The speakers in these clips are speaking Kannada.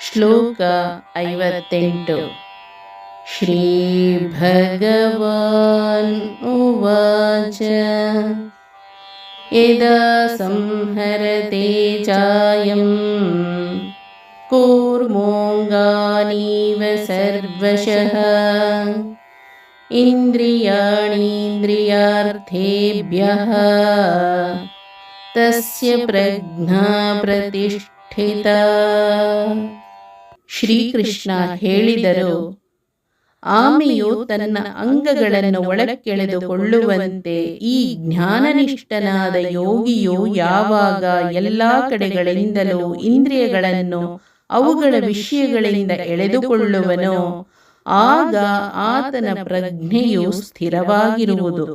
श्लोका ऐवतेण्ट श्रीभगवान् उवाच। यदा संहरते चायं कोर्मोऽङ्गानिव सर्वशः। इन्द्रियाणीन्द्रियार्थेभ्यः तस्य प्रज्ञा प्रतिष्ठिता। ಶ್ರೀಕೃಷ್ಣ ಹೇಳಿದರು, ಆಮೆಯು ತನ್ನ ಅಂಗಗಳನ್ನು ಒಳಕ್ಕೆಳೆದುಕೊಳ್ಳುವಂತೆ ಈ ಜ್ಞಾನನಿಷ್ಠನಾದ ಯೋಗಿಯು ಯಾವಾಗ ಎಲ್ಲಾ ಕಡೆಗಳಿಂದಲೂ ಇಂದ್ರಿಯಗಳನ್ನು ಅವುಗಳ ವಿಷಯಗಳಿಂದ ಎಳೆದುಕೊಳ್ಳುವನೋ, ಆಗ ಆತನ ಪ್ರಜ್ಞೆಯು ಸ್ಥಿರವಾಗಿರುವುದು.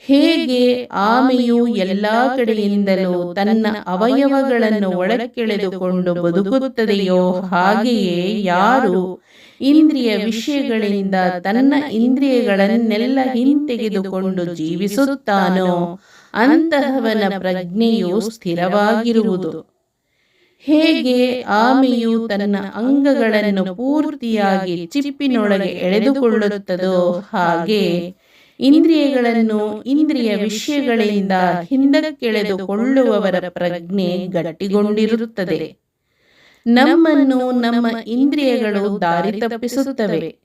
ಹೇಗೆ ಆಮೆಯು ಎಲ್ಲಾ ಕಡೆಯಿಂದಲೂ ತನ್ನ ಅವಯವಗಳನ್ನು ಒಳಕ್ಕೆಳೆದುಕೊಂಡು ಬದುಕುತ್ತದೆಯೋ ಹಾಗೆಯೇ ಯಾರು ಇಂದ್ರಿಯ ವಿಷಯಗಳಿಂದ ತನ್ನ ಇಂದ್ರಿಯಗಳನ್ನೆಲ್ಲ ಹಿಂತೆಗೆದುಕೊಂಡು ಜೀವಿಸುತ್ತಾನೋ ಅಂತಹವನ ಪ್ರಜ್ಞೆಯು ಸ್ಥಿರವಾಗಿರುವುದು. ಹೇಗೆ ಆಮೆಯು ತನ್ನ ಅಂಗಗಳನ್ನು ಪೂರ್ತಿಯಾಗಿ ಚಿಪ್ಪಿನೊಳಗೆ ಎಳೆದುಕೊಳ್ಳುತ್ತದೋ ಹಾಗೆ ಇಂದ್ರಿಯಗಳನ್ನು ಇಂದ್ರಿಯ ವಿಷಯಗಳಿಂದ ಹಿಂದಕ್ಕೆಳೆದುಕೊಳ್ಳುವವರ ಪ್ರಜ್ಞೆ ಗಟ್ಟಿಗೊಂಡಿರುತ್ತದೆ. ನಮ್ಮನ್ನು ನಮ್ಮ ಇಂದ್ರಿಯಗಳು ದಾರಿ ತಪ್ಪಿಸುತ್ತವೆ.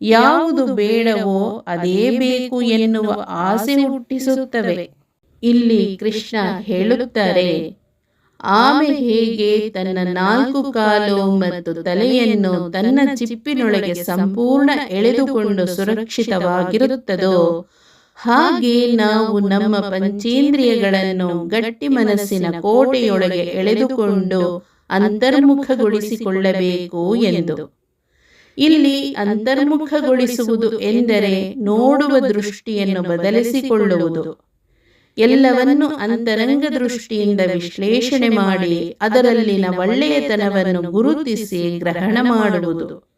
ಯಾವುದು ಬೇಡವೋ ಅದೇ ಬೇಕು ಎನ್ನುವ ಆಸೆ ಹುಟ್ಟಿಸುತ್ತವೆ. ಇಲ್ಲಿ ಕೃಷ್ಣ ಹೇಳುತ್ತಾರೆ ಆಮೆ ಹೇಗೆ ತನ್ನ ನಾಲ್ಕು ಕಾಲು ಮತ್ತು ತಲೆಯನ್ನು ತನ್ನ ಚಿಪ್ಪಿನೊಳಗೆ ಸಂಪೂರ್ಣ ಎಳೆದುಕೊಂಡು ಸುರಕ್ಷಿತವಾಗಿರುತ್ತದೋ, ಹಾಗೆ ನಾವು ನಮ್ಮ ಪಂಚೇಂದ್ರಿಯಗಳನ್ನು ಗಟ್ಟಿ ಮನಸ್ಸಿನ ಕೋಟೆಯೊಳಗೆ ಎಳೆದುಕೊಂಡು ಅಂತರ್ಮುಖಗೊಳಿಸಿಕೊಳ್ಳಬೇಕು ಎಂದು. ಇಲ್ಲಿ ಅಂತರ್ಮುಖಗೊಳಿಸುವುದು ಎಂದರೆ ನೋಡುವ ದೃಷ್ಟಿಯನ್ನು ಬದಲಿಸಿಕೊಳ್ಳುವುದು. ಎಲ್ಲವನ್ನು ಅಂತರಂಗ ದೃಷ್ಟಿಯಿಂದ ವಿಶ್ಲೇಷಣೆ ಮಾಡಿ ಅದರಲ್ಲಿನ ಒಳ್ಳೆಯತನವನ್ನು ಗುರುತಿಸಿ ಗ್ರಹಣ ಮಾಡುವುದು.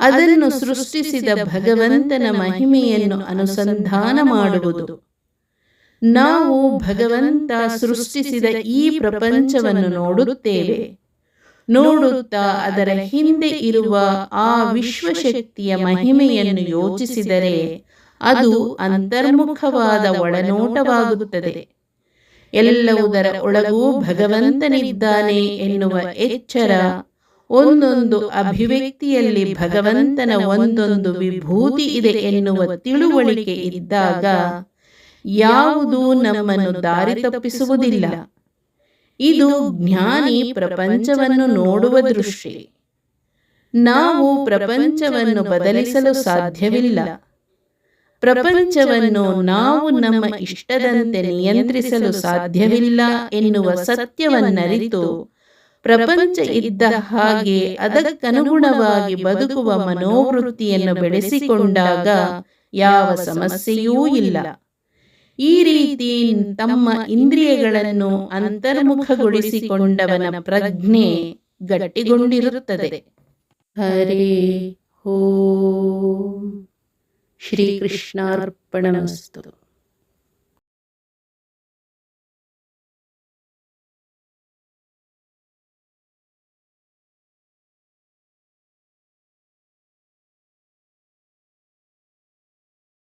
ಅದನ್ನು ಸೃಷ್ಟಿಸಿದ ಭಗವಂತನ ಮಹಿಮೆಯನ್ನು ಅನುಸಂಧಾನ ಮಾಡುವುದು. ನಾವು ಭಗವಂತ ಸೃಷ್ಟಿಸಿದ ಈ ಪ್ರಪಂಚವನ್ನು ನೋಡುತ್ತೇವೆ. ನೋಡುತ್ತಾ ಅದರ ಹಿಂದೆ ಇರುವ ಆ ವಿಶ್ವಶಕ್ತಿಯ ಮಹಿಮೆಯನ್ನು ಯೋಚಿಸಿದರೆ ಅದು ಅಂತರ್ಮುಖವಾದ ಒಳನೋಟವಾಗುತ್ತದೆ. ಎಲ್ಲವುದರ ಒಳಗೂ ಭಗವಂತನಿದ್ದಾನೆ ಎನ್ನುವ ಎಚ್ಚರ ಒಂದೊಂದು ಅಭಿವ್ಯಕ್ತಿಯಲ್ಲಿ ಭಗವಂತನ ಒಂದೊಂದು ವಿಭೂತಿ ಇದೆ ಎನ್ನುವ ತಿಳುವಳಿಕೆ ಇದ್ದಾಗ ಯಾವುದು ನಮ್ಮನ್ನು ದಾರಿ ತಪ್ಪಿಸುವುದಿಲ್ಲ. ಇದು ಜ್ಞಾನಿ ಪ್ರಪಂಚವನ್ನು ನೋಡುವ ದೃಷ್ಟಿ. ನಾವು ಪ್ರಪಂಚವನ್ನು ಬದಲಿಸಲು ಸಾಧ್ಯವಿಲ್ಲ. ಪ್ರಪಂಚವನ್ನು ನಾವು ನಮ್ಮ ಇಷ್ಟದಂತೆ ನಿಯಂತ್ರಿಸಲು ಸಾಧ್ಯವಿಲ್ಲ ಎನ್ನುವ ಸತ್ಯವನ್ನರಿತು. ಪ್ರಪಂಚ ಇದ್ದ ಹಾಗೆ ಅದಕ್ಕನುಗುಣವಾಗಿ ಬದುಕುವ ಮನೋವೃತ್ತಿಯನ್ನು ಬೆಳೆಸಿಕೊಂಡಾಗ ಯಾವ ಸಮಸ್ಯೆಯೂ ಇಲ್ಲ. ಈ ರೀತಿ ತಮ್ಮ ಇಂದ್ರಿಯಗಳನ್ನು ಅಂತರ್ಮುಖಗೊಳಿಸಿಕೊಂಡವನ ಪ್ರಜ್ಞೆ ಗಟ್ಟಿಗೊಂಡಿರುತ್ತದೆ. ಹರೇ ಹೋ श्रीकृष्णार्पणमस्तु.